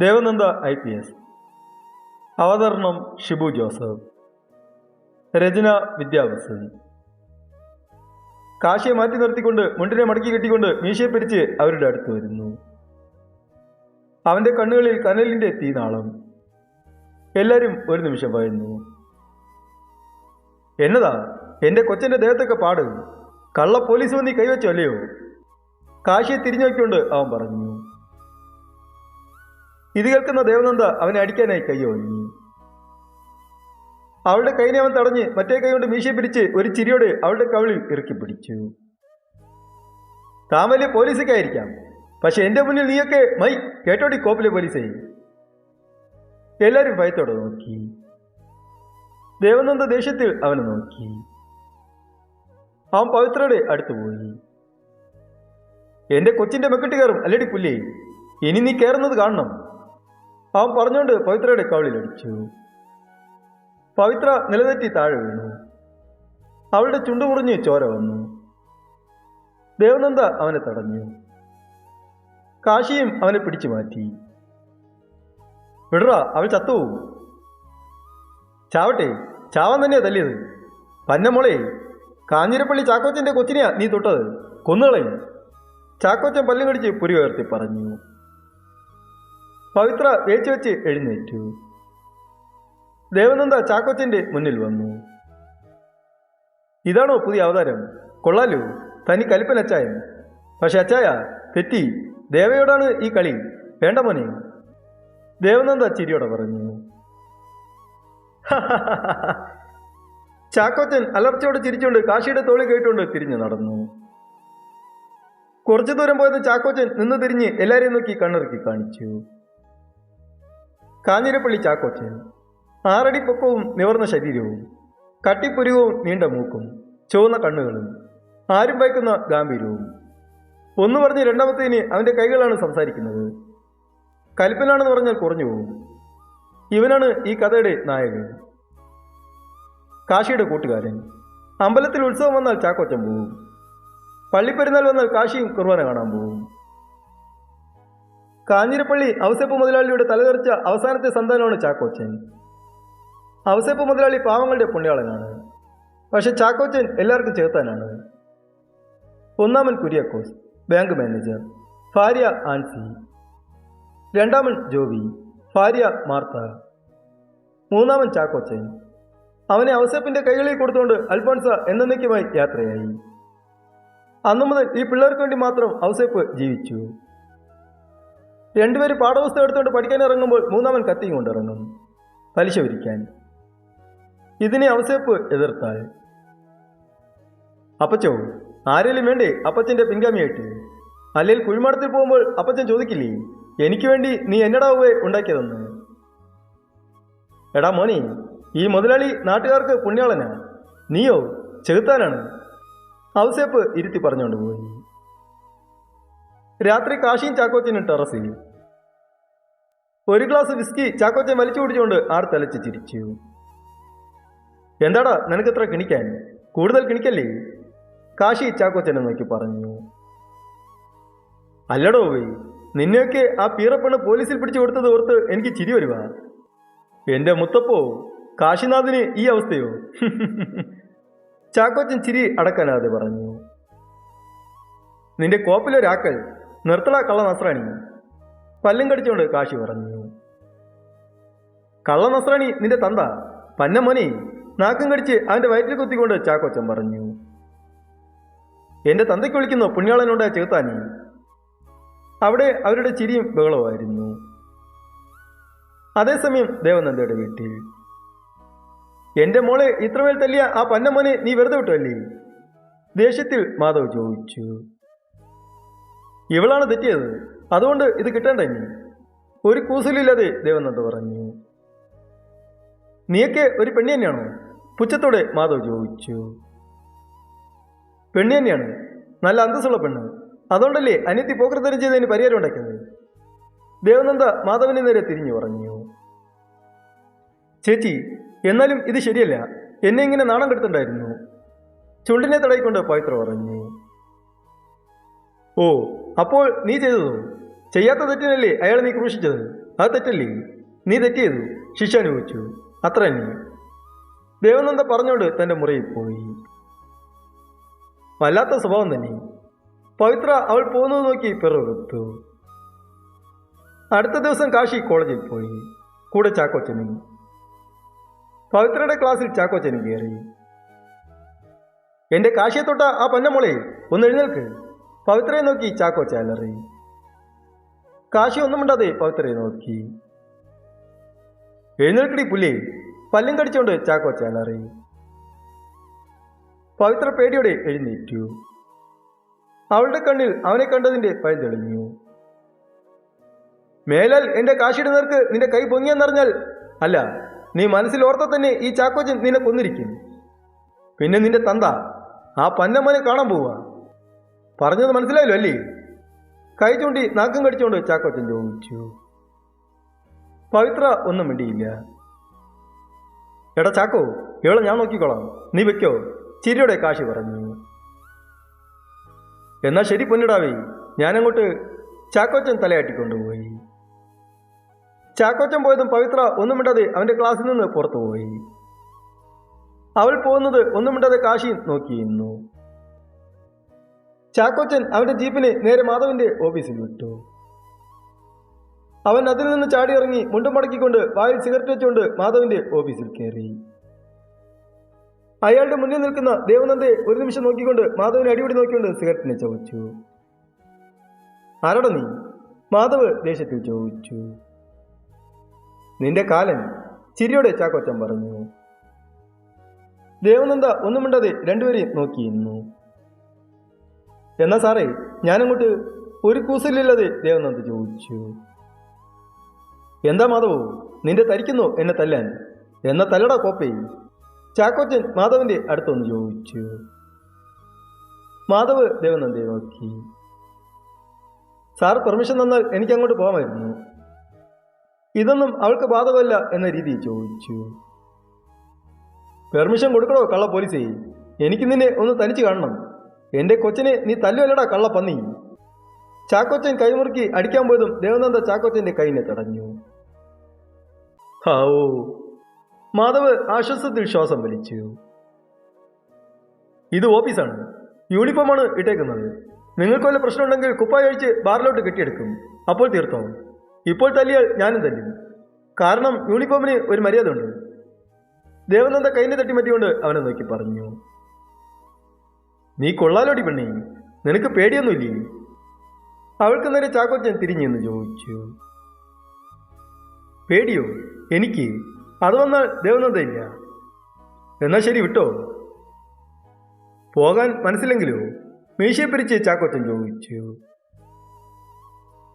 Devananda I P S. അവതരണം Shibu Joseph. രചന വിദ്യാഭ്യാസൻ. കാശിയെ മാറ്റി നിർത്തിക്കൊണ്ട് മുണ്ടിനെ മടക്കി കെട്ടിക്കൊണ്ട് മീശയെ പിരിച്ച് അവരുടെ അടുത്ത് വരുന്നു. അവന്റെ കണ്ണുകളിൽ കനലിന്റെ തീനാളം. എല്ലാവരും ഒരു നിമിഷം പറയുന്നു എന്നതാ? എന്റെ കൊച്ചന്റെ ദേഹത്തൊക്കെ പാട്. കള്ള പോലീസ് വന്നി കൈവച്ചു അല്ലയോ കാശിയെ തിരിഞ്ഞു നോക്കിക്കൊണ്ട് അവൻ പറഞ്ഞു ഇത് കേൾക്കുന്ന ദേവനന്ദ അവനെ അടിക്കാനായി കൈ വാങ്ങി അവളുടെ കൈനെ അവൻ തടഞ്ഞ് മറ്റേ കൈ കൊണ്ട് മീശയെ പിടിച്ച് ഒരു ചിരിയോടെ അവളുടെ കവിളിൽ ഇറുക്കി പിടിച്ചു. താൻ വലിയ പോലീസൊക്കെ ആയിരിക്കാം. പക്ഷെ എന്റെ മുന്നിൽ നീയൊക്കെ മൈ കേട്ടോടി കോപ്പിലെ പോലീസേ? എല്ലാവരും ഭയത്തോടെ നോക്കി. ദേവനന്ദ ദേഷ്യത്തിൽ അവനെ നോക്കി. അവൻ പവിത്രയുടെ അടുത്തു പോയി. എന്റെ കൊച്ചിന്റെ മെക്കെട്ട് കയറും അല്ലടി പുല്ലേ ഇനി നീ കയറുന്നത് കാണണം. അവൻ പറഞ്ഞുകൊണ്ട് പവിത്രയുടെ കവളിലടിച്ചു പവിത്ര നിലതെറ്റി താഴെ വീണു. അവളുടെ ചുണ്ടു മുറിഞ്ഞ് ചോര വന്നു. ദേവനന്ദ അവനെ തടഞ്ഞു. കാശിയും അവനെ പിടിച്ചു മാറ്റി. വിടറ അവൾ ചത്തുപോകും ചാവട്ടെ ചാവൻ തന്നെയാ തല്ലിയത്. പന്നമോളെ കാഞ്ഞിരപ്പള്ളി ചാക്കോച്ചന്റെ കൊച്ചിനെയാ നീ തൊട്ടത്. കൊന്നുകളയും. ചാക്കോച്ചൻ പല്ലും കടിച്ച് പുരി ഉയർത്തി പറഞ്ഞു. പവിത്ര വേച്ചു വെച്ച് എഴുന്നേറ്റു. ദേവനന്ദ ചാക്കോച്ചിന്റെ മുന്നിൽ വന്നു. ഇതാണോ പുതിയ അവതാരം? കൊള്ളാലോ. തനി കലിപ്പൻ അച്ചായൻ. പക്ഷെ അച്ചായ തെറ്റി. ദേവയോടാണ് ഈ കളി. വേണ്ട മോനെ. ദേവനന്ദ ചിരിയോടെ പറഞ്ഞു. ചാക്കോച്ചൻ അലർച്ചയോട് ചിരിച്ചുകൊണ്ട് കാശിയുടെ തോളി കേട്ടുകൊണ്ട് തിരിഞ്ഞു നടന്നു. കുറച്ചു ദൂരം പോയത് ചാക്കോച്ചൻ നിന്ന് തിരിഞ്ഞ് എല്ലാവരെയും നോക്കി കണ്ണിറുക്കി കാണിച്ചു. കാഞ്ഞിരപ്പള്ളി ചാക്കോച്ചൻ. ആറടി പൊക്കവും നിവർന്ന ശരീരവും കട്ടിപ്പുരുവും നീണ്ട മൂക്കും ചുവന്ന കണ്ണുകളും ആരും ഭയക്കുന്ന ഗാംഭീര്യവും. ഒന്ന് പറഞ്ഞ് രണ്ടാമത്തേന് അവന്റെ കൈകളാണ് സംസാരിക്കുന്നത്. കൽപ്പനാണെന്ന് പറഞ്ഞാൽ കുറഞ്ഞു പോകും ഇവനാണ് ഈ കഥയുടെ നായകൻ. കാശിയുടെ കൂട്ടുകാരൻ. അമ്പലത്തിൽ ഉത്സവം വന്നാൽ ചാക്കോച്ചൻ പോകും പള്ളിപ്പെരുന്നാൾ വന്നാൽ കാശിയും കുർബാന കാണാൻ പോവും. കാഞ്ഞിരപ്പള്ളി ഔസേപ്പ് മുതലാളിയുടെ തലതെറിച്ച അവസാനത്തെ സന്താനമാണ് ചാക്കോച്ചൻ. ഔസേപ്പ് മുതലാളി പാവങ്ങളുടെ പുണ്യാളനാണ്. പക്ഷെ ചാക്കോച്ചൻ എല്ലാവർക്കും ചേർത്താനാണ് ഒന്നാമൻ കുര്യാക്കോസ് ബാങ്ക് മാനേജർ ഭാര്യ ആൻസി രണ്ടാമൻ ജോബി ഭാര്യ മാർത്ത മൂന്നാമൻ ചാക്കോച്ചൻ. അവനെ ഔസേപ്പിന്റെ കൈകളിൽ കൊടുത്തുകൊണ്ട് അൽഫോൺസ എന്നേക്കുമായി യാത്രയായി. അന്നു മുതൽ ഈ പിള്ളേർക്ക് വേണ്ടി മാത്രം ഔസേപ്പ് ജീവിച്ചു. രണ്ടുപേര് പാഠപുസ്തകം എടുത്തുകൊണ്ട് പഠിക്കാൻ ഇറങ്ങുമ്പോൾ മൂന്നാമൻ കത്തിയും കൊണ്ടിറങ്ങും പലിശ വിരിക്കാൻ. ഇതിനെ അവസേപ്പ് എതിർത്താൽ. അപ്പച്ചോ ആരെങ്കിലും വേണ്ടേ അപ്പച്ചന്റെ പിൻഗാമിയായിട്ട്? അല്ലെങ്കിൽ കുഴിമാടത്തിൽ പോകുമ്പോൾ അപ്പച്ചൻ ചോദിക്കില്ലേ എനിക്ക് വേണ്ടി നീ എന്നടാവേ ഉണ്ടാക്കിയതെന്ന്? എടാ മോനി ഈ മുതലാളി നാട്ടുകാർക്ക് പുണ്യാളനാ. നീയോ ചെകുത്താനാണ്. അവസേപ്പ് ഇരുത്തി പറഞ്ഞുകൊണ്ട് പോയി. രാത്രി കാശിയും ചാക്കോച്ചനും ടെറസിൽ ഒരു ഗ്ലാസ് വിസ്കി ചാക്കോച്ചൻ വലിച്ചു കുടിച്ചുകൊണ്ട് ആർ തലച്ച് ചിരിച്ചു. എന്താടാ നിനക്കെത്ര കിണിക്കാൻ? കൂടുതൽ കിണിക്കല്ലേ? കാശി ചാക്കോച്ചനെ നോക്കി പറഞ്ഞു. അല്ലടോ പോയി നിന്നെയൊക്കെ ആ പീറപ്പെണ്ണ് പോലീസിൽ പിടിച്ചു കൊടുത്തത് ഓർത്ത് എനിക്ക് ചിരി വരുക എന്റെ മുത്തപ്പോ കാശിനാഥിന് ഈ അവസ്ഥയോ? ചാക്കോച്ചൻ ചിരി അടക്കാനാതെ പറഞ്ഞു. നിന്റെ കോപ്പിലൊരാക്കൽ നിർത്തള കള്ള നസ്രാണി. പല്ലും കടിച്ചുകൊണ്ട് കാശി പറഞ്ഞു. കള്ള നസ്രാണി നിന്റെ തന്ത. പന്നമോനെ നാക്കും കടിച്ച് അവന്റെ വയറ്റിൽ കുത്തിക്കൊണ്ട് ചാക്കോച്ചൻ പറഞ്ഞു. എന്റെ തന്തയ്ക്ക് വിളിക്കുന്നു പുണ്യാളനോട് ചേർത്താനി. അവിടെ അവരുടെ ചിരിയും ബഹളവുമായിരുന്നു അതേസമയം ദേവനന്ദയുടെ വീട്ടിൽ. എന്റെ മോളെ ഇത്രമേൽ തല്ലിയ ആ പന്നമോനെ നീ വെറുതെ വിട്ടല്ലേ ദേഷ്യത്തിൽ മാധവ് ചോദിച്ചു. ഇവളാണ് തെറ്റിയത്. അതുകൊണ്ട് ഇത് കിട്ടണ്ട ഇനി. ഒരു കൂസലില്ലാതെ ദേവനന്ദ പറഞ്ഞു. നീയൊക്കെ ഒരു പെണ്ണി തന്നെയാണോ? പുച്ഛത്തോടെ മാധവ് ചോദിച്ചു. പെണ്ണി തന്നെയാണ്. നല്ല അന്തസ്സുള്ള പെണ്ണ്. അതുകൊണ്ടല്ലേ അനിയത്തി പോക്രത്തരം ചെയ്തതിന് പരിഹാരം ഉണ്ടാക്കിയത്? ദേവനന്ദ മാധവന് നേരെ തിരിഞ്ഞു പറഞ്ഞു. ചേച്ചി എന്നാലും ഇത് ശരിയല്ല. എന്നെ ഇങ്ങനെ നാണം കെടുത്തുണ്ടായിരുന്നു. ചുണ്ടിനെ തടയിക്കൊണ്ട് പവിത്ര പറഞ്ഞു. ഓ അപ്പോൾ നീ ചെയ്തതോ ചെയ്യാത്ത തെറ്റിനല്ലേ അയാൾ നീ ക്രൂശിച്ചത്? അത് തെറ്റല്ലേ? നീ തെറ്റ് ശിക്ഷ അനുഭവിച്ചു. അത്ര തന്നെ. ദേവനന്ദ പറഞ്ഞുകൊണ്ട് തന്റെ മുറിയിൽ പോയി. വല്ലാത്ത സ്വഭാവം തന്നെ. പവിത്ര അവൾ പോകുന്നത് നോക്കി പിറവെടുത്തു. അടുത്ത ദിവസം കാശി കോളേജിൽ പോയി. കൂടെ ചാക്കോച്ചനും. പവിത്രയുടെ ക്ലാസ്സിൽ ചാക്കോച്ചനും കയറി. എന്റെ കാശിയെ തൊട്ട ആ പന്നമോളെ? ഒന്ന് എഴുന്നേൽക്ക്. പവിത്രയെ നോക്കി ചാക്കോ ചാലറി. കാശി ഒന്നും മിണ്ടാതെ പവിത്രയെ നോക്കി. എഴുന്നേൽക്കടി പുല്ലേ പല്ലും കടിച്ചോണ്ട് ചാക്കോ ചാലറി. പവിത്ര പേടിയോടെ എഴുന്നേറ്റു. അവളുടെ കണ്ണിൽ അവനെ കണ്ടതിന്റെ ഭയം തെളിഞ്ഞു. മേലാൽ എന്റെ കാശിയുടെ നേർക്ക് നിന്റെ കൈ പൊങ്ങിയെന്നറിഞ്ഞാൽ അല്ല നീ മനസ്സിൽ ഓർത്ത തന്നെ ഈ ചാക്കോച്ചൻ നിന്നെ കൊന്നിരിക്കും. പിന്നെ നിന്റെ തന്ത ആ പന്നമ്മനെ കാണാൻ പോവുക പറഞ്ഞത് മനസ്സിലായല്ലോ അല്ലേ? കൈ ചൂണ്ടി നാക്കം കടിച്ചുകൊണ്ട് ചാക്കോച്ചൻ ചോദിച്ചു. പവിത്ര ഒന്നും മിണ്ടിയില്ല. എടാ ചാക്കോ ഇവളെ ഞാൻ നോക്കിക്കോളാം. നീ വെക്കോ. ചിരിയുടെ കാശി പറഞ്ഞു. എന്നാ ശരി പൊന്നിടാവേ. ഞാനങ്ങോട്ട് ചാക്കോച്ചൻ തലയാട്ടിക്കൊണ്ടുപോയി. ചാക്കോച്ചൻ പോയതും പവിത്ര ഒന്നും മിണ്ടാതെ അവന്റെ ക്ലാസ്സിൽ നിന്ന് പുറത്തുപോയി. അവൾ പോകുന്നത് ഒന്നും മിണ്ടാതെ കാശി നോക്കിയിരുന്നു. ചാക്കോച്ചൻ അവന്റെ ജീപ്പിനെ നേരെ മാധവന്റെ ഓഫീസിൽ വിട്ടു. അവൻ അതിൽ നിന്ന് ചാടി ഇറങ്ങി മുണ്ടും മടക്കിക്കൊണ്ട് വായിൽ സിഗരറ്റ് വെച്ചുകൊണ്ട് മാധവന്റെ ഓഫീസിൽ കയറി. അയാളുടെ മുന്നിൽ നിൽക്കുന്ന ദേവനന്ദയെ ഒരു നിമിഷം നോക്കിക്കൊണ്ട് മാധവനെ അടിപൊളി നോക്കിക്കൊണ്ട് സിഗരറ്റിനെ ചോദിച്ചു ആരട നീ? മാധവ് ദേഷ്യത്തിൽ ചോദിച്ചു. നിന്റെ കാലൻ ചിരിയോടെ ചാക്കോച്ചൻ പറഞ്ഞു. ദേവനന്ദ ഒന്നും മിണ്ടാതെ രണ്ടുപേരെയും നോക്കിയിരുന്നു. എന്നാ സാറേ ഞാനങ്ങോട്ട് ഒരു കൂസലില്ലാതെ ദേവനന്ദ് ചോദിച്ചു. എന്താ മാധവ് നിന്റെ തരിക്കുന്നോ എന്നെ തല്ലാൻ? എന്നാ തല്ലടാ കോപ്പേ ചാക്കോച്ചൻ മാധവന്റെ അടുത്തൊന്ന് ചോദിച്ചു. മാധവ് ദേവനന്ദയെ നോക്കി. സാർ പെർമിഷൻ തന്നാൽ എനിക്ക് അങ്ങോട്ട് പോകാമായിരുന്നു. ഇതൊന്നും അവൾക്ക് ബാധകമല്ല എന്ന രീതി ചോദിച്ചു. പെർമിഷൻ കൊടുക്കണോ കള്ള പോലീസേ? എനിക്ക് നിന്നെ ഒന്ന് തനിച്ച് കാണണം. എന്റെ കൊച്ചിനെ നീ തല്ലുവല്ലടാ കള്ള പന്നി ചാക്കോച്ചൻ കൈമുറുക്കി അടിക്കാൻ പോയതും ദേവനന്ദ ചാക്കോച്ചന്റെ കൈനെ തടഞ്ഞു. ഹാവോ. മാധവ് ആശ്വാസത്തിൽ ശ്വാസം വലിച്ചു. ഇത് ഓഫീസാണ്. യൂണിഫോമാണ് ഇട്ടേക്കുന്നത്. നിങ്ങൾക്ക് വല്ല പ്രശ്നമുണ്ടെങ്കിൽ കുപ്പായ അഴിച്ച് ബാറിലോട്ട് കെട്ടിയെടുക്കും. അപ്പോൾ തീർത്തോ. ഇപ്പോൾ തല്ലിയാൽ ഞാനും തല്ലും. കാരണം യൂണിഫോമിന് ഒരു മര്യാദ ഉണ്ട് ദേവനന്ദ കൈനെ തട്ടി മാറ്റിക്കൊണ്ട് അവനെ നോക്കി പറഞ്ഞു. നീ കൊള്ളാലോടി പെണ്ണി. നിനക്ക് പേടിയൊന്നുമില്ലേ? അവൾക്ക് നേരെ ചാക്കോച്ചൻ തിരിഞ്ഞെന്ന് ചോദിച്ചു. പേടിയോ? എനിക്ക്. അത് വന്നാൽ ദേവനന്ദ ഇല്ല എന്നാ ശരി വിട്ടോ? പോകാൻ മനസ്സിലെങ്കിലോ മീശയെ പിരിച്ച് ചാക്കോച്ചൻ ചോദിച്ചു.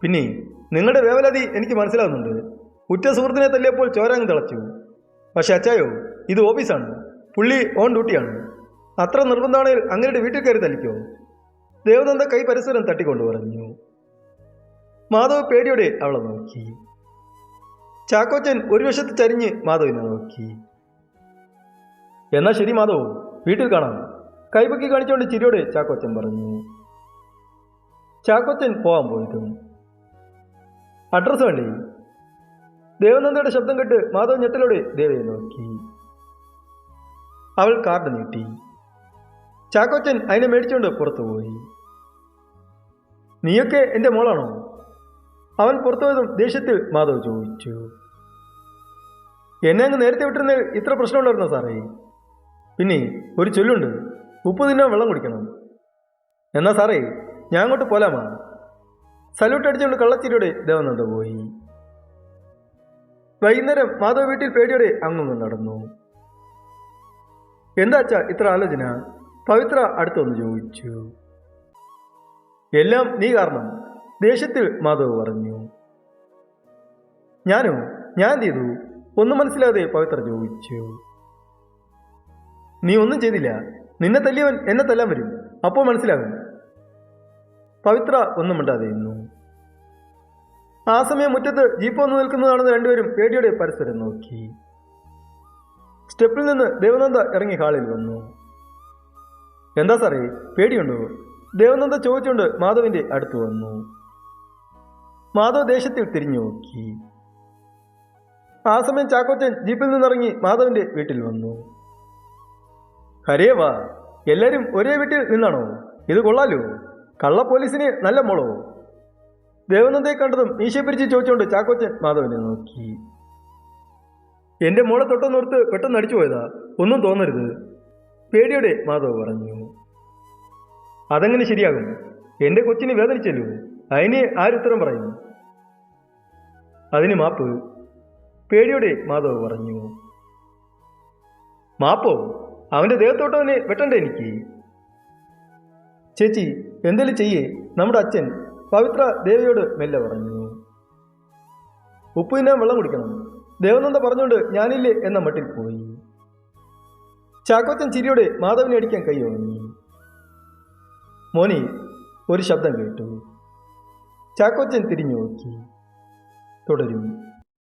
പിന്നെ നിങ്ങളുടെ വേവലതി എനിക്ക് മനസ്സിലാവുന്നുണ്ട്. ഉറ്റ സുഹൃത്തിനെ തല്ലിയപ്പോൾ ചോരാങ് തിളച്ചു. പക്ഷെ അച്ചായോ ഇത് ഓഫീസാണ്. പുള്ളി ഓൺ ഡ്യൂട്ടിയാണ്. അത്ര നിർബന്ധമാണെങ്കിൽ അങ്ങയുടെ വീട്ടിൽ കയറി തലിക്കോ ദേവനന്ദ കൈ പരിസരം തട്ടിക്കൊണ്ടു പറഞ്ഞു. മാധവ് പേടിയോടെ അവളെ നോക്കി. ചാക്കോച്ചൻ ഒരു വശത്ത് ചരിഞ്ഞ് മാധവിനെ നോക്കി. എന്നാ ശരി മാധവ് വീട്ടിൽ കാണാം. കൈപൊക്കി കാണിച്ചുകൊണ്ട് ചിരിയോടെ ചാക്കോച്ചൻ പറഞ്ഞു. ചാക്കോച്ചൻ പോവാൻ പോയിട്ടും. അഡ്രസ് വേണ്ടേ ദേവനന്ദയുടെ ശബ്ദം കേട്ട് മാധവ് ഞെട്ടലോടെ ദേവയെ നോക്കി. അവൾ കാർഡ് നീട്ടി. ചാക്കോച്ചൻ അതിനെ മേടിച്ചുകൊണ്ട് പുറത്തു പോയി. നീയൊക്കെ എന്റെ മോളാണോ? അവൻ പുറത്തുപോയതും ദേഷ്യത്തിൽ മാധവ് ചോദിച്ചു. എന്നെ അങ്ങ് നേരത്തെ വിട്ടിരുന്ന ഇത്ര പ്രശ്നമുണ്ടായിരുന്നോ സാറേ? പിന്നെ ഒരു ചൊല്ലുണ്ട് ഉപ്പ് തിന്നാൻ വെള്ളം കുടിക്കണം. എന്നാ സാറേ ഞാൻ അങ്ങോട്ട് പോലാമാ. സല്യൂട്ട് അടിച്ചുകൊണ്ട് കള്ളച്ചിരിയുടെ ദേവനന്ദ പോയി. വൈകുന്നേരം മാധവ് വീട്ടിൽ പേടിയോടെ അങ്ങൊന്നും നടന്നു. എന്താച്ചാ ഇത്ര ആലോചന? പവിത്ര അടുത്തൊന്ന് ചോദിച്ചു. എല്ലാം നീ കാരണം. ദേഷ്യത്തിൽ മാധവ് പറഞ്ഞു. ഞാനോ? ഞാൻ ചെയ്തു? ഒന്നും മനസ്സിലാതെ പവിത്ര ചോദിച്ചു. നീ ഒന്നും ചെയ്തില്ല. നിന്നെ തല്ലിയവൻ എന്നെ തല്ലാൻ വരും. അപ്പോൾ മനസ്സിലാകും. പവിത്ര ഒന്നും മിണ്ടാതെ ഇരുന്നു ആ സമയം മുറ്റത്ത് ജീപ്പ് വന്ന് നിൽക്കുന്നതാണെന്ന് രണ്ടുപേരും പേടിയോടെ പരസ്പരം നോക്കി. സ്റ്റെപ്പിൽ നിന്ന് ദേവനന്ദ ഇറങ്ങി ഹാളിൽ വന്നു. എന്താ സാറേ? പേടിയുണ്ടോ? ദേവനന്ദ ചോദിച്ചുകൊണ്ട് മാധവിന്റെ അടുത്ത് വന്നു. മാധവ് ദേഷ്യത്തിൽ തിരിഞ്ഞു നോക്കി. ആ സമയം ചാക്കോച്ചൻ ജീപ്പിൽ നിന്നിറങ്ങി മാധവന്റെ വീട്ടിൽ വന്നു. ഹരേ വാ എല്ലാരും ഒരേ വീട്ടിൽ നിന്നാണോ? ഇത് കൊള്ളാലോ? കള്ള പോലീസിന് നല്ല മോളോ? ദേവനന്ദയെ കണ്ടതും മീശയെ പിരിച്ച് ചോദിച്ചുകൊണ്ട് ചാക്കോച്ചൻ മാധവനെ നോക്കി. എന്റെ മോളെ തൊട്ടെന്നോർത്ത് പെട്ടെന്ന് അടിച്ചു പോയതാ ഒന്നും തോന്നരുത്. പേടിയോടെ മാധവ് പറഞ്ഞു അതങ്ങനെ ശരിയാകും? എന്റെ കൊച്ചിനെ വേദനിച്ചല്ലോ. അതിന് ആരുത്തരം പറയുന്നു അതിന് മാപ്പ്. പേടിയോടെ മാധവ് പറഞ്ഞു മാപ്പോ? അവന്റെ ദേഹത്തോട്ടവനെ വെട്ടണ്ടേ എനിക്ക്? ചേച്ചി എന്തേലും ചെയ്യേ. നമ്മുടെ അച്ഛൻ പവിത്ര ദേവിയോട് മെല്ലെ പറഞ്ഞു ഉപ്പുതിനാൻ വെള്ളം കുടിക്കണം. ദേവനന്ദ പറഞ്ഞുകൊണ്ട് ഞാനില്ലേ എന്ന മട്ടിൽ പോയി. ചാക്കോച്ചൻ ചിരിയോടെ മാധവിനെ അടിക്കാൻ കൈ ഓങ്ങി മോനി ഒരു ശബ്ദം കേട്ടു. ചാക്കോച്ചൻ തിരിഞ്ഞു നോക്കി. തുടരും